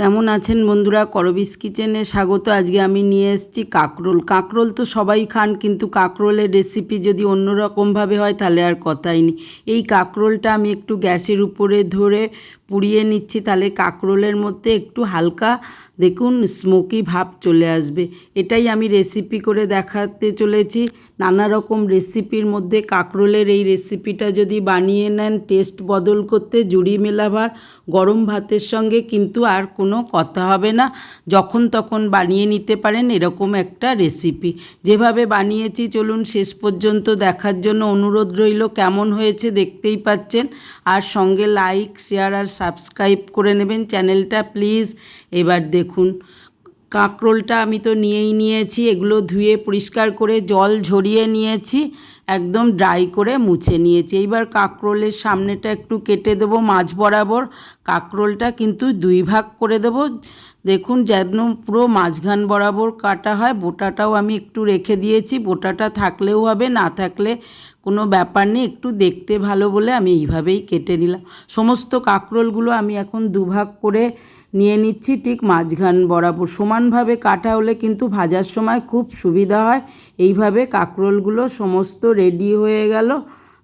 কেমন আছেন বন্ধুরা? করবিস কিচেনে স্বাগত। আজকে আমি নিয়ে এসেছি কাকরোল। কাকরোল তো সবাই খান, কিন্তু কাকরোলের রেসিপি যদি অন্যরকমভাবে হয়, তাহলে আর কথাই নেই। এই কাকরোলটা আমি একটু গ্যাসের উপরে ধরে পুড়িয়ে নিচ্ছি। তাহলে কাকরোলের মধ্যে একটু হালকা, দেখুন স্মোকি ভাব চলে আসবে। এটাই আমি রেসিপি করে দেখাতে চলেছি। নানা রকম রেসিপির মধ্যে কাকরোলের এই রেসিপিটা যদি বানিয়ে নেন, টেস্ট বদল করতে জুড়ি মেলাবার গরম ভাতের সঙ্গে কিন্তু আর কোনো কথা হবে না। যখন তখন বানিয়ে নিতে পারেন এরকম একটা রেসিপি। যেভাবে বানিয়েছি, চলুন শেষ পর্যন্ত দেখার জন্য অনুরোধ রইল। কেমন হয়েছে দেখতেই পাচ্ছেন। আর সঙ্গে লাইক, শেয়ার আর সাবস্ক্রাইব করে নেবেন চ্যানেলটা, প্লিজ। এবার দেখুন কাঁকরোলটা আমি তো নিয়েই নিয়েছি, এগুলো ধুয়ে পরিষ্কার করে জল ঝরিয়ে নিয়েছি, একদম ড্রাই করে মুছে নিয়েছি। এইবার কাঁকরোলের সামনেটা একটু কেটে দেবো মাছ বরাবর, কাঁকরোলটা কিন্তু দুই ভাগ করে দেবো। দেখুন যেন পুরো মাঝখান বরাবর কাটা হয়, বোটাটাও আমি একটু রেখে দিয়েছি, বোটাটা থাকলেও হবে, না থাকলে কোনো ব্যাপার নেই, একটু দেখতে ভালো বলে আমি এইভাবেই কেটে নিলাম। সমস্ত কাঁকরোলগুলো আমি এখন দুভাগ করে নিয়ে নিচ্ছি ঠিক মাঝখান বরাবর। সমানভাবে কাটা হলে কিন্তু ভাজার সময় খুব সুবিধা হয়। এইভাবে কাঁকরোলগুলো সমস্ত রেডি হয়ে গেল।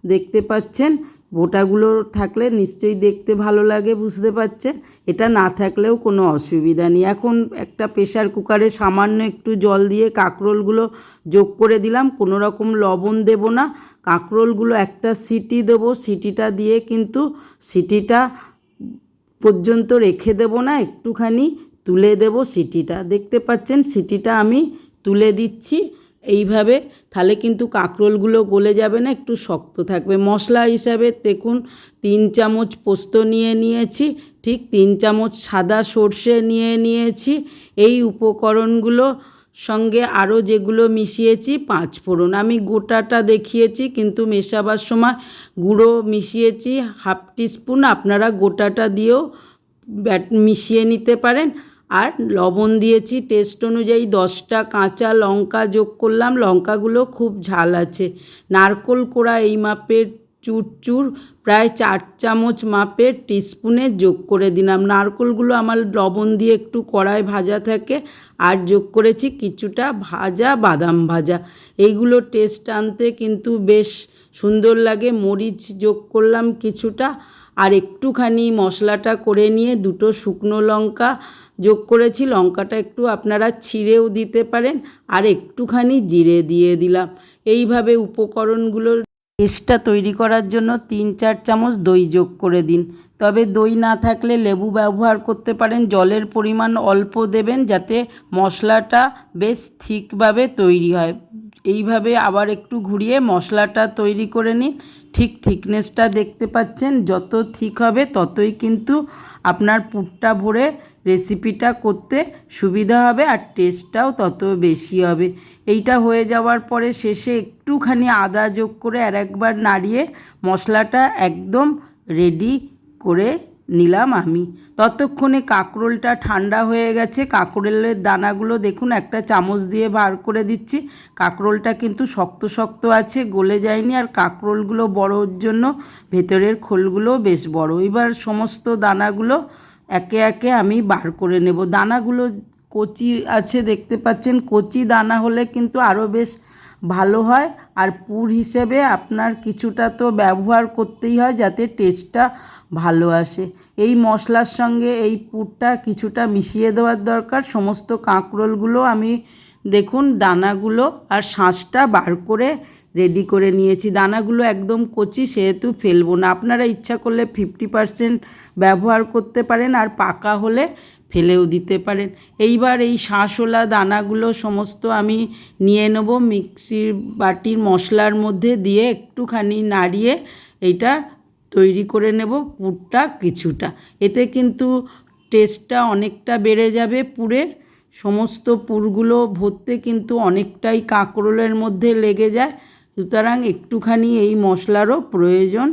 দেখতে পাচ্ছেন বোটাগুলো থাকলে নিশ্চয়ই দেখতে ভালো লাগে, বুঝতে পারছেন এটা না থাকলেও কোনো অসুবিধা নেই। এখন একটা প্রেশার কুকারে সামান্য একটু জল দিয়ে কাঁকরোলগুলো যোগ করে দিলাম। কোনো রকম লবণ দেব না। কাঁকরোলগুলো একটা সিটি দেবো। সিটিটা দিয়ে কিন্তু সিটিটা পর্যন্ত রেখে দেব না, একটুখানি তুলে দেব সিটিটা। দেখতে পাচ্ছেন, সিটিটা আমি তুলে দিচ্ছি। এইভাবে, তাহলে কিন্তু কাঁকরোলগুলো গলে যাবে না, একটু শক্ত থাকবে। মশলা হিসাবে দেখুন, তিন চামচ পোস্ত নিয়ে নিয়েছি, ঠিক তিন চামচ সাদা সর্ষে নিয়ে নিয়েছি। এই উপকরণগুলো সঙ্গে আরও যেগুলো মিশিয়েছি, পাঁচ ফোড়ন। আমি গোটাটা দেখিয়েছি, কিন্তু মেশাবার সময় গুঁড়ো মিশিয়েছি, হাফ টিস্পুন। আপনারা গোটাটা দিয়েও ব্যাট, মিশিয়ে নিতে পারেন। আর লবণ দিয়েছি, টেস্ট অনুযায়ী দশটা কাঁচা লঙ্কা যোগ করলাম। লঙ্কাগুলো খুব ঝাল আছে। নারকোল কোড়া এই মাপের চুরচুর প্রায় চার চামচ মাপের টিস্পুনে যোগ করে দিলাম। নারকোলগুলো আমার লবণ দিয়ে একটু কড়ায় ভাজা থাকে, আর যোগ করেছি কিছুটা ভাজা বাদাম ভাজা। এইগুলো টেস্ট আনতে কিন্তু বেশ সুন্দর লাগে। মরিচ যোগ করলাম কিছুটা, আর একটুখানি মশলাটা করে নিয়ে দুটো শুকনো লঙ্কা যোগ করেছি। লঙ্কাটা একটু আপনারা ছিঁড়েও দিতে পারেন, আর একটুখানি জিরে দিয়ে দিলাম। এইভাবে উপকরণগুলোর পেস্টটা তৈরি করার জন্য তিন চার চামচ দই যোগ করে দিন। তবে দই না থাকলে লেবু ব্যবহার করতে পারেন, জলের পরিমাণ অল্প দেবেন যাতে মশলাটা বেশ ঠিকভাবে তৈরি হয়। এইভাবে আবার একটু ঘুরিয়ে মশলাটা তৈরি করে নিন। ঠিক থিকনেসটা দেখতে পাচ্ছেন, যত ঠিক হবে ততই কিন্তু আপনার পুরটা ভরে রেসিপিটা করতে সুবিধা হবে আর টেস্টটাও তত বেশি হবে। এইটা হয়ে যাওয়ার পরে শেষে একটুখানি আদা যোগ করে আর একবার নাড়িয়ে মশলাটা একদম রেডি করে নিলাম আমি। ততক্ষণে কাঁকরোলটা ঠান্ডা হয়ে গেছে। কাঁকরোলের দানাগুলো দেখুন, একটা চামচ দিয়ে বার করে দিচ্ছি। কাঁকরোলটা কিন্তু শক্ত শক্ত আছে, গলে যায়নি আর কাঁকরোলগুলো বড়োর জন্য ভেতরের খোলগুলো বেশ বড়। এবার সমস্ত দানাগুলো একে একে আমি বার করে নেব। দানাগুলো কচি আছে দেখতে পাচ্ছেন। কচি দানা হলে কিন্তু আরও বেশ ভালো হয়। আর পুর হিসেবে আপনার কিছুটা তো ব্যবহার করতেই হয় যাতে টেস্টটা ভালো আসে। এই মশলার সঙ্গে এই পুরটা কিছুটা মিশিয়ে দেওয়ার দরকার। সমস্ত কাঁকরোলগুলো আমি দেখুন, দানাগুলো আর শাঁসটা বার করে রেডি করে নিয়েছি। দানাগুলো একদম কচি, সেহেতু ফেলব না। আপনারা ইচ্ছা করলে ফিফটি পারসেন্ট ব্যবহার করতে পারেন আর পাকা হলে ফেলেও দিতে পারেন। এইবার এই শাঁসওলা দানাগুলো সমস্ত আমি নিয়ে নেব মিক্সির বাটির মশলার মধ্যে দিয়ে একটুখানি নাড়িয়ে এইটা তৈরি করে নেব পুরটা কিছুটা। এতে কিন্তু টেস্টটা অনেকটা বেড়ে যাবে। পুরের সমস্ত পুরগুলো ভরতে কিন্তু অনেকটাই কাঁকরোলের মধ্যে লেগে যায়। সুতরাং একটুখানি এই মশলারও প্রয়োজন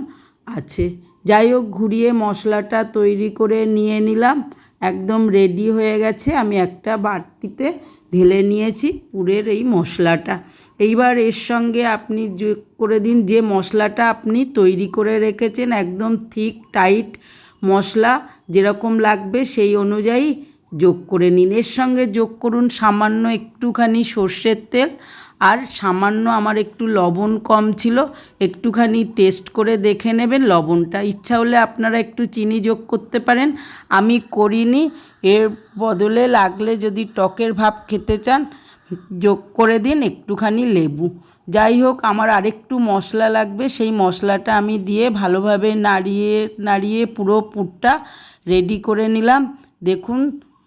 আছে। যাই হোক, ঘুরিয়ে মশলাটা তৈরি করে নিয়ে নিলাম। একদম রেডি হয়ে গেছে। আমি একটা বাটিতে ঢেলে নিয়েছি পুরের এই মশলাটা। এইবার এর সঙ্গে আপনি যোগ করে দিন, যে মশলাটা আপনি তৈরি করে রেখেছেন, একদম থিক টাইট মশলা যেরকম লাগবে সেই অনুযায়ী যোগ করে নিন। এর সঙ্গে যোগ করুন সামান্য একটুখানি সর্ষের তেল। আর সামান্য আমার একটু লবণ কম ছিল, একটুখানি টেস্ট করে দেখে নেবেন। লবণটা ইচ্ছা হলে আপনারা একটু চিনি যোগ করতে পারেন। আমি করিনি, এর বদলে লাগলে যদি টকের ভাব খেতে চান, যোগ করে দিন একটুখানি লেবু। যাই হোক, আমার আরেকটু মশলা লাগবে, সেই মশলাটা আমি দিয়ে ভালোভাবে নাড়িয়ে নাড়িয়ে পুরো পুরটা রেডি করে নিলাম। দেখুন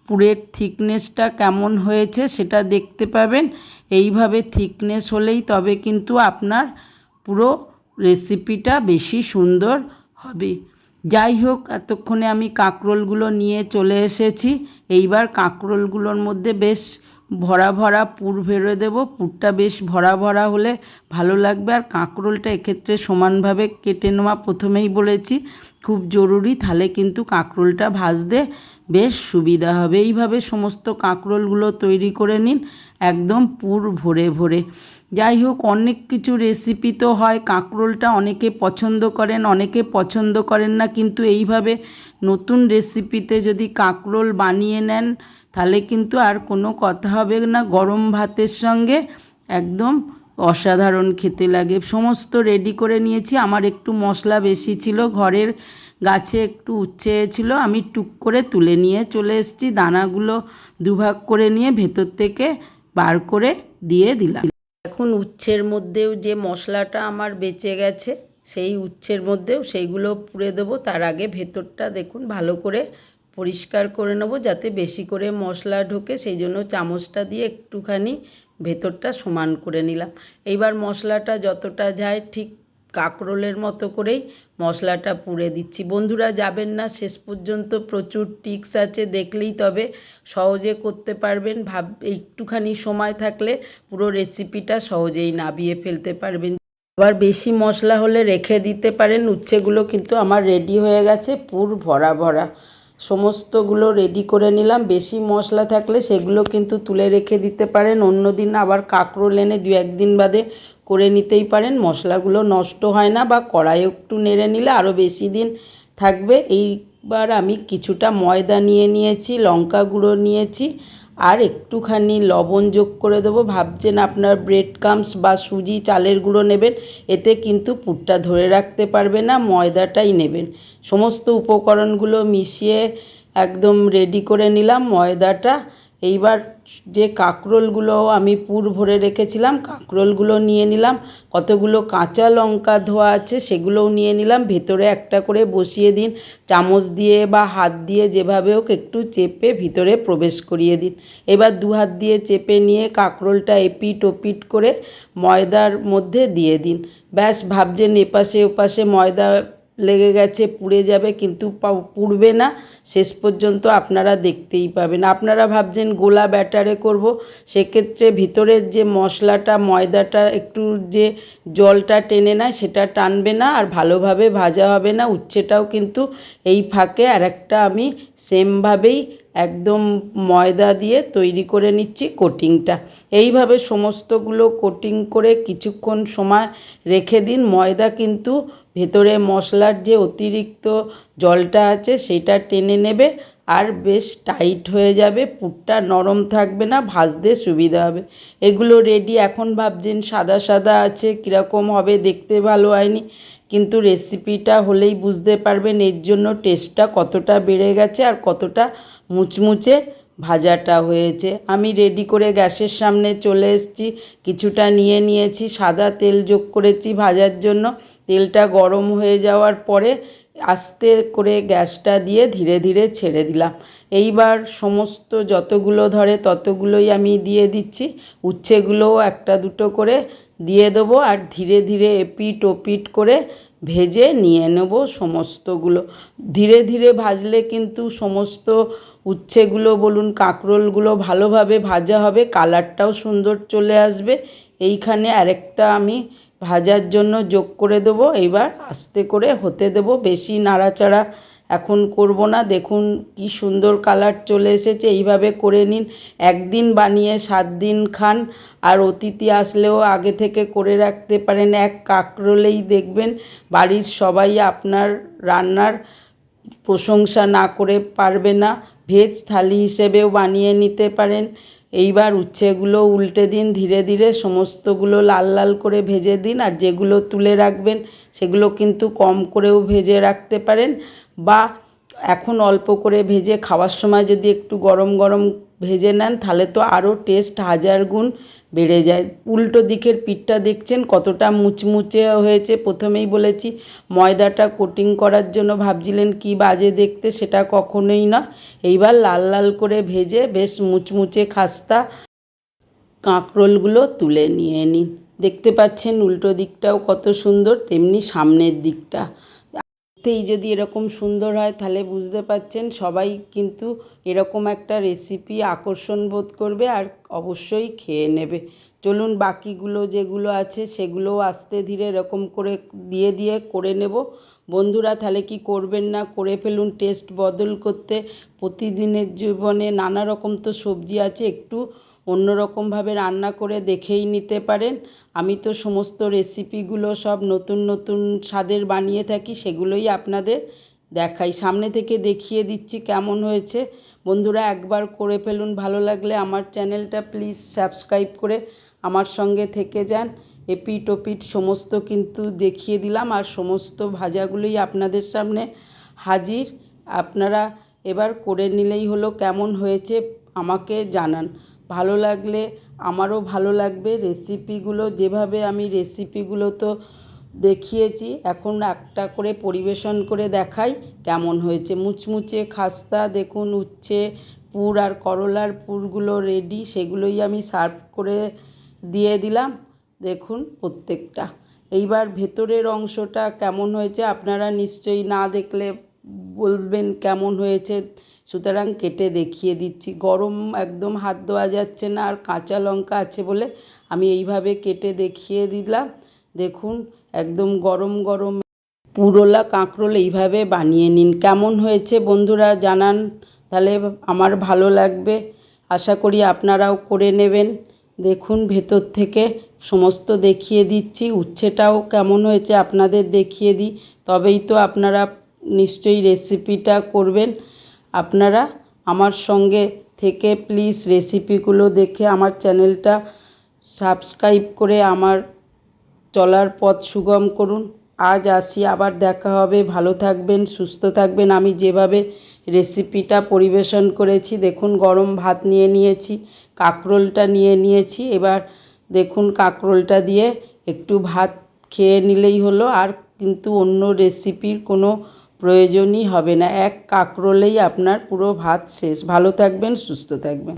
পুরের থিকনেসটা কেমন হয়েছে সেটা দেখতে পাবেন। এইভাবে থিকনেস হলেই তবে কিন্তু আপনার পুরো রেসিপিটা বেশি সুন্দর হবে। যাই হোক, এতক্ষণে আমি কাঁকরোলগুলো নিয়ে চলে এসেছি। এইবার কাঁকরোলগুলোর মধ্যে বেশ ভরা ভরা পুর ভেড়ে দেবো। পুরটা বেশ ভরা ভরা হলে ভালো লাগবে। আর কাঁকরোলটা এক্ষেত্রে সমানভাবে কেটে নেওয়া প্রথমেই বলেছি, খুব জরুরি। তাহলে কিন্তু কাঁকরোলটা ভাজতে বেশ সুবিধা হবে। এইভাবে সমস্ত কাঁকরোলগুলো তৈরি করে নিন একদম পুর ভরে ভরে। যাই হোক, অনেক কিছু রেসিপি তো হয়। কাঁকরোলটা অনেকে পছন্দ করেন, অনেকে পছন্দ করেন না। কিন্তু এইভাবে নতুন রেসিপিতে যদি কাঁকরোল বানিয়ে নেন, তাহলে কিন্তু আর কোনো কথা হবে না। গরম ভাতের সঙ্গে একদম অসাধারণ খেতে লাগে। সমস্ত রেডি করে নিয়েছি। আমার একটু মশলা বেশি ছিল। ঘরের গাছে একটু উচ্ছে ছিল আমি টুক করে তুলে নিয়ে চলে এসেছি। দানাগুলো দুভাগ করে নিয়ে ভেতর থেকে বার করে দিয়ে দিলাম। এখন উচ্ছের মধ্যেও যে মশলাটা আমার বেঁচে গেছে, সেই উচ্ছের মধ্যেও সেইগুলো পুড়ে দেবো। তার আগে ভেতরটা দেখুন, ভালো করে পরিষ্কার করে নেব, যাতে বেশি করে মশলা ঢোকে। সেই জন্য চামচটা দিয়ে একটুখানি ভেতরটা সমান করে নিলাম। এইবার মশলাটা যতটা যায় ঠিক কাঁকরোলের মতো করেই মশলাটা পুড়ে দিচ্ছি। বন্ধুরা, যাবেন না, শেষ পর্যন্ত প্রচুর টিক্স আছে, দেখলেই তবে সহজে করতে পারবেন। ভাব, একটুখানি সময় থাকলে পুরো রেসিপিটা সহজেই নাবিয়ে ফেলতে পারবেন। আবার বেশি মশলা হলে রেখে দিতে পারেন, উচ্ছেগুলো কিন্তু আমার রেডি হয়ে গেছে, পুর ভরা ভরা। সমস্তগুলো রেডি করে নিলাম, বেশি মশলা থাকলে সেগুলো কিন্তু তুলে রেখে দিতে পারেন। অন্য দিন আবার কাঁকরোল এনে দু একদিন বাদে করে নিতেই পারেন। মশলাগুলো নষ্ট হয় না বা কড়াই একটু নেড়ে নিলে আরও বেশি দিন থাকবে। এইবার আমি কিছুটা ময়দা নিয়ে নিয়েছি, লঙ্কা গুঁড়ো নিয়েছি আর একটুখানি লবণ যোগ করে দেবো। ভাবছেন আপনার ব্রেড কামস বা সুজি চালের গুঁড়ো নেবেন, এতে কিন্তু পুরটা ধরে রাখতে পারবে না, ময়দাটাই নেবেন। সমস্ত উপকরণগুলো মিশিয়ে একদম রেডি করে নিলাম ময়দাটা। এইবার যে কাঁকরোলগুলো আমি পুর ভরে রেখেছিলাম, কাঁকরোলগুলো নিয়ে নিলাম, কতগুলো কাঁচা লঙ্কা ধোয়া আছে সেগুলোও নিয়ে নিলাম, ভেতরে একটা করে বসিয়ে দিন, চামচ দিয়ে বা হাত দিয়ে যেভাবে হোক একটু চেপে ভিতরে প্রবেশ করিয়ে দিন। এবার দু হাত দিয়ে চেপে নিয়ে কাঁকরোলটা এপিট ওপিট করে ময়দার মধ্যে দিয়ে দিন। ব্যাস, ভাবছেন এপাশে ওপাশে ময়দা লেগে গেছে, পুড়ে যাবে, কিন্তু পুড়বে না। শেষ পর্যন্ত আপনারা দেখতেই পাবেন। আপনারা ভাবছেন গোলা ব্যাটারে করব, সেক্ষেত্রে ভিতরের যে মশলাটা, ময়দাটা, একটু যে জলটা টেনে নেয়, সেটা টানবে না, আর ভালোভাবে ভাজা হবে না। উচ্ছেটাও কিন্তু এই ফাঁকে, আর একটা আমি সেমভাবেই একদম ময়দা দিয়ে তৈরি করে নিচ্ছি কোটিংটা। এইভাবে সমস্তগুলো কোটিং করে কিছুক্ষণ সময় রেখে দিন। ময়দা কিন্তু ভেতরে মশলার যে অতিরিক্ত জলটা আছে, সেটা টেনে নেবে আর বেশ টাইট হয়ে যাবে, পুরটা নরম থাকবে না, ভাজতে সুবিধা হবে। এগুলো রেডি এখন ভাবছেন সাদা সাদা আছে, কীরকম হবে দেখতে ভালো হয়নি, কিন্তু রেসিপিটা হলেই বুঝতে পারবেন, এর জন্য টেস্টটা কতটা বেড়ে গেছে আর কতটা মুচমুচে ভাজাটা হয়েছে। আমি রেডি করে গ্যাসের সামনে চলে এসেছি, কিছুটা নিয়ে নিয়েছি, সাদা তেল যোগ করেছি ভাজার জন্য। তেলটা গরম হয়ে যাওয়ার পরে আস্তে করে গ্যাসটা দিয়ে ধীরে ধীরে ছেড়ে দিলাম। এইবার সমস্ত যতগুলো ধরে ততগুলোই আমি দিয়ে দিচ্ছি। উচ্ছেগুলোও একটা দুটো করে দিয়ে দেবো আর ধীরে ধীরে এপিট ওপিট করে ভেজে নিয়ে নেব সমস্তগুলো। ধীরে ধীরে ভাজলে কিন্তু সমস্ত উচ্ছেগুলো বলুন, কাঁকরোলগুলো ভালোভাবে ভাজা হবে, কালারটাও সুন্দর চলে আসবে। এইখানে আরেকটা আমি ভাজার জন্য যোগ করে দেবো। এইবার আস্তে করে হতে দেবো। বেশি নাড়াচাড়া এখন করব না। দেখুন কি সুন্দর কালার চলে এসেছে। এইভাবে করে নিন। একদিন বানিয়ে সাত দিন খান। আর অতিথি আসলেও আগে থেকে করে রাখতে পারেন। এক কাকরোলেই দেখবেন বাড়ির সবাই আপনার রান্নার প্রশংসা না করে পারবে না। ভেজ থালি হিসেবেও বানিয়ে নিতে পারেন। এইবার উচ্ছেগুলো উল্টে দিন, ধীরে ধীরে সমস্তগুলো লাল লাল করে ভেজে দিন আর যেগুলো তুলে রাখবেন সেগুলো কিন্তু কম করেও ভেজে রাখতে পারেন বা এখন অল্প করে ভেজে খাওয়ার সময় যদি একটু গরম গরম ভেজে নেন তাহলে তো আরও টেস্ট হাজার গুণ বেড়ে যায়। উল্টো দিকের পিঠটা দেখছেন কতটা মুচমুচে হয়েছে। প্রথমেই বলেছি, ময়দাটা কোটিং করার জন্য ভাবছিলেন কি বাজে দেখতে, সেটা কখনোই না। এইবার লাল লাল করে ভেজে বেশ মুচমুচে খাস্তা কাঁকরোলগুলো তুলে নিয়ে নিন। দেখতে পাচ্ছেন উল্টো দিকটাও কত সুন্দর, তেমনি সামনের দিকটা। দেখতেই যদি এরকম সুন্দর হয়, তাহলে বুঝতে পাচ্ছেন সবাই কিন্তু এরকম একটা রেসিপি আকর্ষণ বোধ করবে আর অবশ্যই খেয়ে নেবে। চলুন বাকিগুলো যেগুলো আছে, সেগুলোও আস্তে ধীরে এরকম করে দিয়ে দিয়ে করে নেব। বন্ধুরা, তাহলে কি করবেন না? করে ফেলুন টেস্ট বদল করতে। প্রতিদিনের জীবনে নানা রকম তো সবজি আছে, একটু অন্যরকমভাবে রান্না করে দেখেই নিতে পারেন। আমি তো সমস্ত রেসিপিগুলো সব নতুন নতুন স্বাদের বানিয়ে থাকি, সেগুলোই আপনাদের দেখাই। সামনে থেকে দেখিয়ে দিচ্ছি কেমন হয়েছে। বন্ধুরা, একবার করে ফেলুন। ভালো লাগলে আমার চ্যানেলটা প্লিজ সাবস্ক্রাইব করে আমার সঙ্গে থেকে যান। এপিট ওপিট সমস্ত কিন্তু দেখিয়ে দিলাম আর সমস্ত ভাজাগুলোই আপনাদের সামনে হাজির। আপনারা এবার করে নিলেই হলো কেমন হয়েছে, আমাকে জানান। ভালো লাগলে, আমারও ভালো লাগবে। রেসিপিগুলো যেভাবে আমি রেসিপিগুলো তো দেখিয়েছি, এখন একটা করে পরিবেশন করে দেখাই কেমন হয়েছে। মুচমুচে খাস্তা, দেখুন উচ্ছে, পুর আর করলার পুরগুলো রেডি সেগুলোই আমি সার্ভ করে দিয়ে দিলাম। দেখুন প্রত্যেকটা। এইবার ভেতরের অংশটা কেমন হয়েছে, আপনারা নিশ্চয়ই না দেখলে বলবেন কেমন হয়েছে? সুতরাং কেটে দেখিয়ে দিচ্ছি। গরম একদম হাত দেওয়া যাচ্ছে না, আর কাঁচা লঙ্কা আছে বলে আমি এইভাবে কেটে দেখিয়ে দিলাম। দেখুন, একদম গরম গরম। পুরোলা কাঁকরোল এইভাবে বানিয়ে নিন। কেমন হয়েছে বন্ধুরা জানান, তাহলে আমার ভালো লাগবে। আশা করি আপনারাও করে নেবেন। দেখুন, ভেতর থেকে সমস্ত দেখিয়ে দিচ্ছি। উচ্ছেটাও কেমন হয়েছে আপনাদের দেখিয়ে দিই। তবেই তো আপনারা নিশ্চয়ই রেসিপিটা করবেন। আপনারা আমার সঙ্গে থেকে প্লিজ রেসিপিগুলো দেখে আমার চ্যানেলটা সাবস্ক্রাইব করে আমার চলার পথ সুগম করুন। আজ আসি, আবার দেখা হবে। ভালো থাকবেন, সুস্থ থাকবেন। আমি যেভাবে রেসিপিটা পরিবেশন করেছি, দেখুন গরম ভাত নিয়ে নিয়েছি, কাঁকরোলটা নিয়ে নিয়েছি। এবার দেখুন কাঁকরোলটা দিয়ে একটু ভাত খেয়ে নিলেই হলো। আর কিন্তু অন্য রেসিপির কোনো প্রয়োজনই হবে না। এক কাঁকরোলেই আপনার পুরো ভাত শেষ। ভালো থাকবেন সুস্থ থাকবেন।